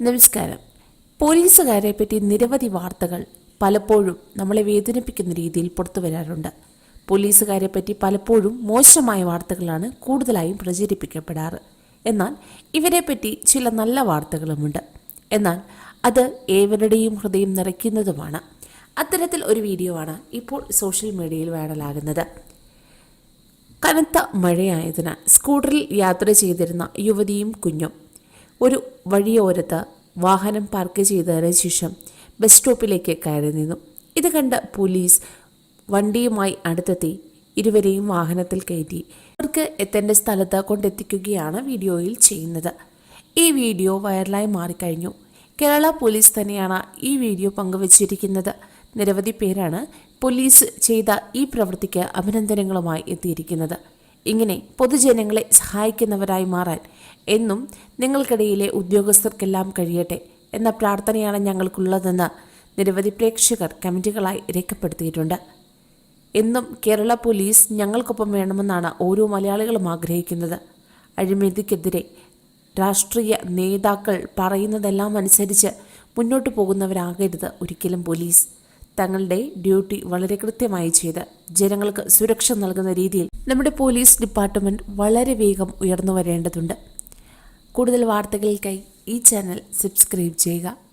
നമസ്കാരം. പോലീസുകാരെ പറ്റി നിരവധി വാർത്തകൾ പലപ്പോഴും നമ്മളെ വേദനിപ്പിക്കുന്ന രീതിയിൽ പുറത്തു വരാറുണ്ട്. പോലീസുകാരെ പറ്റി പലപ്പോഴും മോശമായ വാർത്തകളാണ് കൂടുതലായും പ്രചരിപ്പിക്കപ്പെടാറ്. എന്നാൽ ഇവരെ പറ്റി ചില നല്ല വാർത്തകളുമുണ്ട്. എന്നാൽ അത് ഏവരുടെയും ഹൃദയം നിറയ്ക്കുന്നതുമാണ്. അത്തരത്തിൽ ഒരു വീഡിയോ ആണ് ഇപ്പോൾ സോഷ്യൽ മീഡിയയിൽ വൈറലാകുന്നത്. കനത്ത മഴയായതിനാൽ സ്കൂട്ടറിൽ യാത്ര ചെയ്തിരുന്ന യുവതിയും കുഞ്ഞും ഒരു വഴിയോരത്ത് വാഹനം പാർക്ക് ചെയ്തതിന് ശേഷം ബസ് സ്റ്റോപ്പിലേക്ക് കയറി നിന്നു. ഇത് കണ്ട പോലീസ് വണ്ടിയുമായി അടുത്തെത്തി ഇരുവരെയും വാഹനത്തിൽ കയറ്റി. അവർക്ക് എത്തേണ്ട സ്ഥലത്ത് കൊണ്ടെത്തിക്കുകയാണ് വീഡിയോയിൽ ചെയ്യുന്നത്. ഈ വീഡിയോ വൈറലായി മാറിക്കഴിഞ്ഞു. കേരള പോലീസ് തന്നെയാണ് ഈ വീഡിയോ പങ്കുവച്ചിരിക്കുന്നത്. നിരവധി പേരാണ് പോലീസ് ചെയ്ത ഈ പ്രവൃത്തിക്ക് അഭിനന്ദനങ്ങളുമായി എത്തിയിരിക്കുന്നത്. ഇങ്ങനെ പൊതുജനങ്ങളെ സഹായിക്കുന്നവരായി മാറാൻ എന്നും നിങ്ങൾക്കിടയിലെ ഉദ്യോഗസ്ഥർക്കെല്ലാം കഴിയട്ടെ എന്ന പ്രാർത്ഥനയാണ് ഞങ്ങൾക്കുള്ളതെന്ന് നിരവധി പ്രേക്ഷകർ കമന്റുകളായി രേഖപ്പെടുത്തിയിട്ടുണ്ട്. എന്നും കേരള പോലീസ് ഞങ്ങൾക്കൊപ്പം വേണമെന്നാണ് ഓരോ മലയാളികളും ആഗ്രഹിക്കുന്നത്. അഴിമതിക്കെതിരെ രാഷ്ട്രീയ നേതാക്കൾ പറയുന്നതെല്ലാം അനുസരിച്ച് മുന്നോട്ട് പോകുന്നവരാകരുത് ഒരിക്കലും പോലീസ്. തങ്ങളുടെ ഡ്യൂട്ടി വളരെ കൃത്യമായി ചെയ്ത് ജനങ്ങൾക്ക് സുരക്ഷ നൽകുന്ന രീതിയിൽ നമ്മുടെ പോലീസ് ഡിപ്പാർട്ട്മെന്റ് വളരെ വേഗം ഉയർന്നു വരേണ്ടതുണ്ട്. കൂടുതൽ വാർത്തകൾക്കായി ഈ ചാനൽ സബ്സ്ക്രൈബ് ചെയ്യുക.